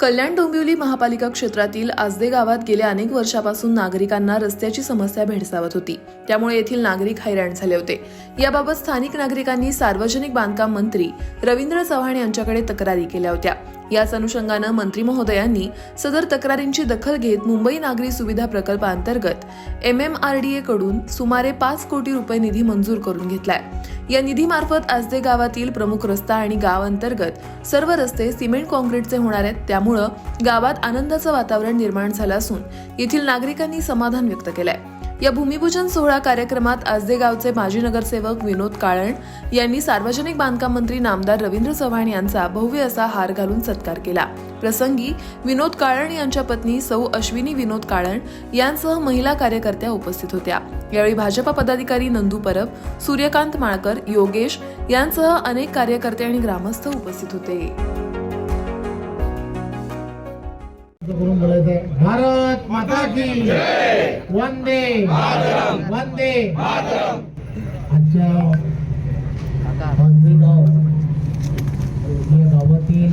कल्याण डोंबिवली महापालिका क्षेत्रातील आजदे गावात गेल्या अनेक वर्षापासून नागरिकांना रस्त्याची समस्या भेडसावत होती. त्यामुळे येथील नागरिक हैराण झाले होते. याबाबत स्थानिक नागरिकांनी सार्वजनिक बांधकाम मंत्री रवींद्र चव्हाण यांच्याकडे तक्रारी केल्या होत्या. याच अनुषंगानं मंत्री महोदयांनी सदर तक्रारींची दखल घेत मुंबई नागरी सुविधा प्रकल्पाअंतर्गत M M R D A कडून सुमारे पाच कोटी रुपये निधी मंजूर करून घेतलाय. या निधीमार्फत आजदे गावातील प्रमुख रस्ता आणि गाव अंतर्गत सर्व रस्ते सिमेंट कॉन्क्रीटचे होणार आहेत त्यामुळं गावात आनंदाचं वातावरण निर्माण झालं असून येथील नागरिकांनी समाधान व्यक्त केलंय. या भूमिपूजन सोहळा कार्यक्रमात आजदे गावचे माजी नगरसेवक विनोद काळण यांनी सार्वजनिक बांधकाम मंत्री नामदार रवींद्र चव्हाण यांचा भव्य असा हार घालून सत्कार केला. प्रसंगी विनोद काळण यांच्या पत्नी सौ अश्विनी विनोद काळण यांसह महिला कार्यकर्त्या उपस्थित होत्या. यावेळी भाजपा पदाधिकारी नंदू परब सूर्यकांत माळकर योगेश यांसह अनेक कार्यकर्ते आणि ग्रामस्थ उपस्थित होते. भारत की वंदे। वंदे। आजच्या गाव या गावातील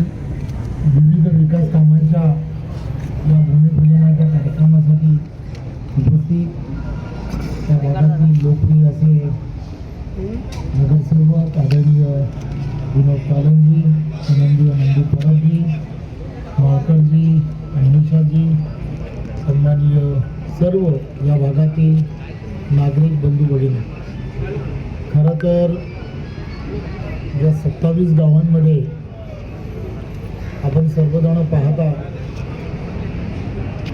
विविध विकास कामांच्या या भूमिपूजनाच्या कार्यक्रमासाठी उपस्थित त्या भागातील लोकप्रिय असे नगरसेवक आदरणीय विनोद कालंजी आनंदीय नंदी परबजी माळकरजी अनिशाजी सन्माननीय सर्व या भागातील नागरिक बंधू भगिनी. खरं तर या सत्तावीस गावांमध्ये आपण सर्वजण पाहता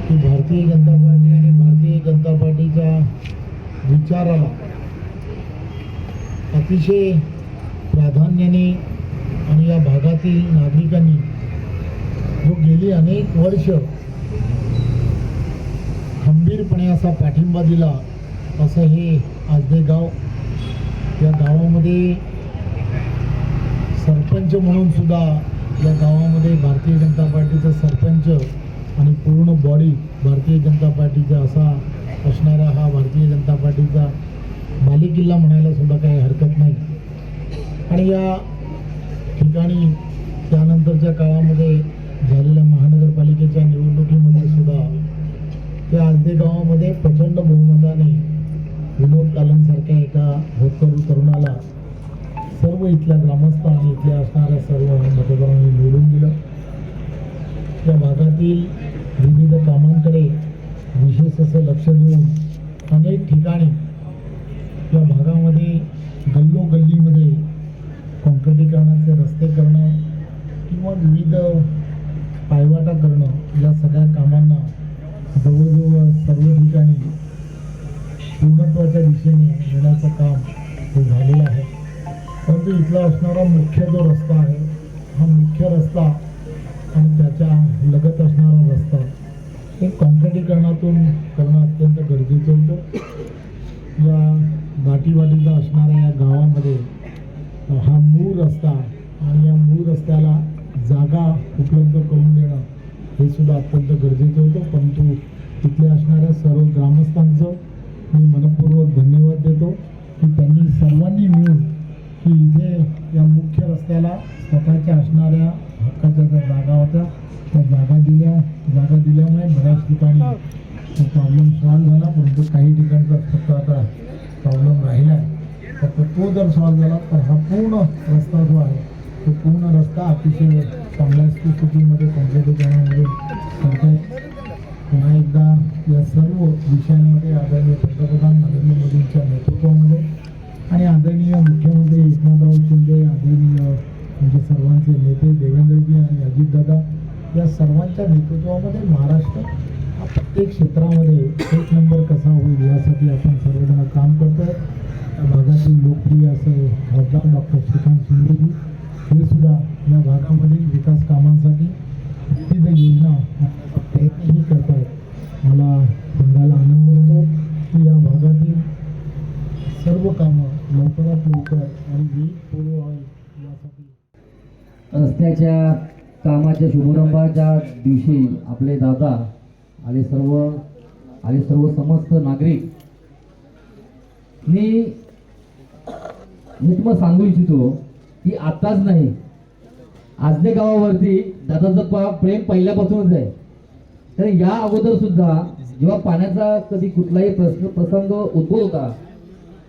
की भारतीय जनता पार्टी आणि भारतीय जनता पार्टीच्या विचाराला अतिशय प्राधान्याने आणि या भागातील नागरिकांनी जो गेली अनेक वर्ष खंबीरपणे असा पाठिंबा दिला असं हे आजदे गाव या गावामध्ये सरपंच म्हणून सुद्धा या गावामध्ये भारतीय जनता पार्टीचा सरपंच आणि पूर्ण बॉडी भारतीय जनता पार्टीचा असा असणारा हा भारतीय जनता पार्टीचा बालेकिल्ला म्हणायला सुद्धा काही हरकत नाही. आणि या ठिकाणी त्यानंतरच्या काळामध्ये झालेल्या महानगरपालिकेच्या निवडणुकीमध्ये सुद्धा त्या गावामध्ये प्रचंड बहुमताने विनोद कालनसारख्या एका होतकरू तरुणाला सर्व इथल्या ग्रामस्थ आणि इथल्या असणाऱ्या सर्व मतदारांनी निवडून दिलं. त्या भागातील विविध कामांकडे विशेष असं लक्ष देऊन अनेक ठिकाणी या भागामध्ये गल्लोगल्लीमध्ये काँक्रिटीकरणाचे रस्ते करणं किंवा विविध पायवाटा करणं या सगळ्या कामांना हो जवळजवळ सर्व ठिकाणी पूर्णत्वाच्या दिशेने येण्याचं काम हे झालेलं आहे. परंतु इथला असणारा मुख्य जो रस्ता आहे हा मुख्य रस्ता आणि त्याच्या लगत असणारा रस्ता हे कॉन्क्रिटीकरणातून करणं अत्यंत गरजेचं होतं. या दाटीवाटीचा असणाऱ्या या गावामध्ये हा मूळ रस्ता आणि या मूळ रस्त्याला जागा उपलब्ध करून देणं हे सुद्धा अत्यंत गरजेचं होतं. परंतु तिथले असणाऱ्या सर्व ग्रामस्थांचं मी मनपूर्वक धन्यवाद देतो की त्यांनी सर्वांनी मिळून की इथे या मुख्य रस्त्याला स्वतःच्या असणाऱ्या हक्काच्या ज्या जागा होत्या त्या जागा दिल्या. जागा दिल्यामुळे बऱ्याच ठिकाणी तो प्रॉब्लेम सॉल्व्ह झाला. परंतु काही ठिकाणचा फक्त आता प्रॉब्लेम राहिला आहे फक्त तो जर सॉल्व्ह झाला तर हा पूर्ण रस्ता जो आहे तो पूर्ण रस्ता अतिशय चांगल्या स्थितीमध्ये काँक्रिटीकरणामध्ये करता पुन्हा एकदा या सर्व विषयांमध्ये आदरणीय पंतप्रधान नरेंद्र मोदींच्या नेतृत्वामध्ये आणि आदरणीय मुख्यमंत्री एकनाथराव शिंदे आदरणीय म्हणजे सर्वांचे नेते देवेंद्रजी आणि अजितदादा या सर्वांच्या नेतृत्वामध्ये महाराष्ट्र प्रत्येक क्षेत्रामध्ये एक नंबर कसा होईल यासाठी आपण सर्वजण काम करतो आहे भागातील लोकप्रिय असे खासदार डॉक्टर श्रीकांत या विकास कामांसाठी विविध योजना आणण्याचा प्रयत्नही करत आहेत मला सांगायला आनंद होतो की या भागातील सर्व कामं लवकरात लवकर आणि वेळीच पूर्ण व्हावी यासाठी. रस्त्याच्या कामाच्या शुभारंभाच्या दिवशी आपले दादा आणि सर्व आणि सर्व समस्त नागरिक मी मी तुम्हाला सांगू इच्छितो की आत्ताच नाही आजने गावावरती दादाचं प्रेम पहिल्यापासूनच आहे. तर या अगोदर सुद्धा जेव्हा पाण्याचा कधी कुठलाही प्रश्न प्रसंग उद्भव होता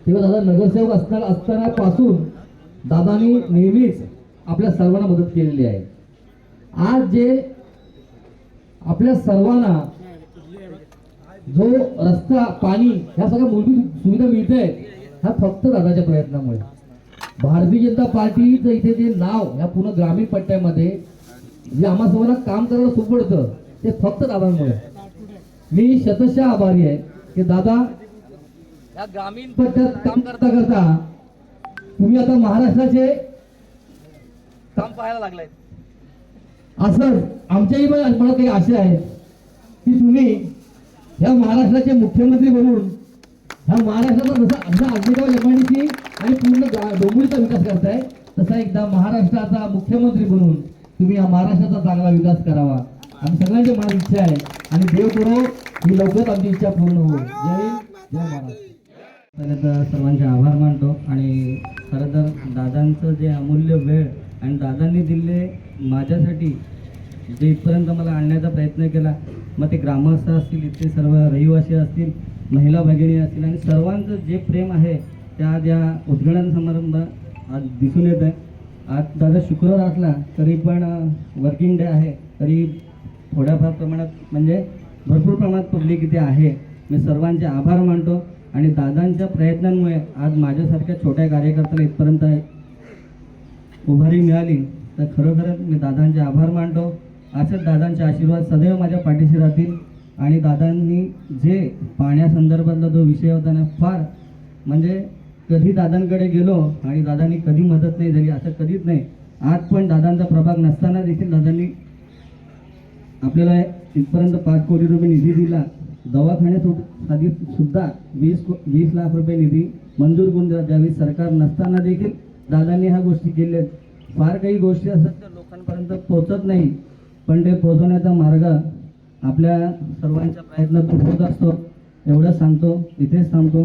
तेव्हा दादा नगरसेवक असताना असतानापासून दादानी नेहमीच आपल्या सर्वांना मदत केलेली आहे. आज जे आपल्या सर्वांना जो रस्ता पाणी ह्या सगळ्या मूलभूत सुविधा मिळत आहेत ह्या फक्त दादाच्या प्रयत्नामुळे. भारतीय जनता पार्टीचं इथे जे नाव ह्या पूर्ण ग्रामीण पट्ट्यामध्ये जे आम्हा सर्वांना काम करायला सोपडतं ते फक्त दादांमुळे. मी शतशः आभारी आहे की दादा या ग्रामीण पट्ट्यात काम करता करता तुम्ही आता महाराष्ट्राचे काम पाहायला लागलाय असंच आमच्याही मला काही आशा आहे की तुम्ही या महाराष्ट्राचे मुख्यमंत्री बनून हा महाराष्ट्राचा जसा जसा आजमेगाव एमआयडीसी आणि पूर्ण गा- डोंबिवलीचा विकास करताय तसा एकदा महाराष्ट्राचा मुख्यमंत्री बनून तुम्ही या महाराष्ट्राचा चांगला विकास करावा. आम्ही सगळ्यांची मनात इच्छा आहे. आणि देव करो ही लवकरच आमची इच्छा पूर्ण हो जय जय महाराष्ट्र. तर सर्वांचे आभार मानतो. आणि खरं तर दादांचं जे अमूल्य वेळ आणि दादांनी दिले माझ्यासाठी जे इथपर्यंत मला आणण्याचा प्रयत्न केला मग ते ग्रामस्थ असतील इथले सर्व रहिवासी असतील महिला भगिनी असतील आणि सर्वांचं जे प्रेम आहे त्या आज या उद्घाटन समारंभात आज दिसून येत आहे. आज दादा शुक्रवार असला तरी पण वर्किंग डे आहे तरी थोड्याफार प्रमाणात म्हणजे भरपूर प्रमाणात पब्लिक इथे आहे. मी सर्वांचे आभार मानतो आणि दादांच्या प्रयत्नांमुळे आज माझ्यासारख्या छोट्या कार्यकर्त्याला इथपर्यंत उभारी मिळाली. तर खरोखरच मी दादांचे आभार मानतो. असेच दादांचे आशीर्वाद सदैव माझ्या पाठीशी राहतील. आणि दादांनी जे पाण्यासंदर्भातला जो विषय होता ना फार म्हणजे कधी दादांकडे गेलो आणि दादांनी कधी मदत नाही झाली असं कधीच नाही. आज पण दादांचा प्रभाग नसताना देखील दादांनी आपल्याला इथपर्यंत पाच कोटी रुपये निधी दिला. दवाखान्यात आधी सुद्धा वीस को- वीस लाख रुपये निधी मंजूर करून दिला. ज्यावेळी सरकार नसताना देखील दादांनी ह्या गोष्टी केल्या. आहेत फार काही गोष्टी असतात त्या लोकांपर्यंत पोहोचत नाही. पण ते पोहोचवण्याचा मार्ग आपल्या सर्वांच्या प्रयत्नातून होत असतो. एवढंच सांगतो इथेच थांबतो.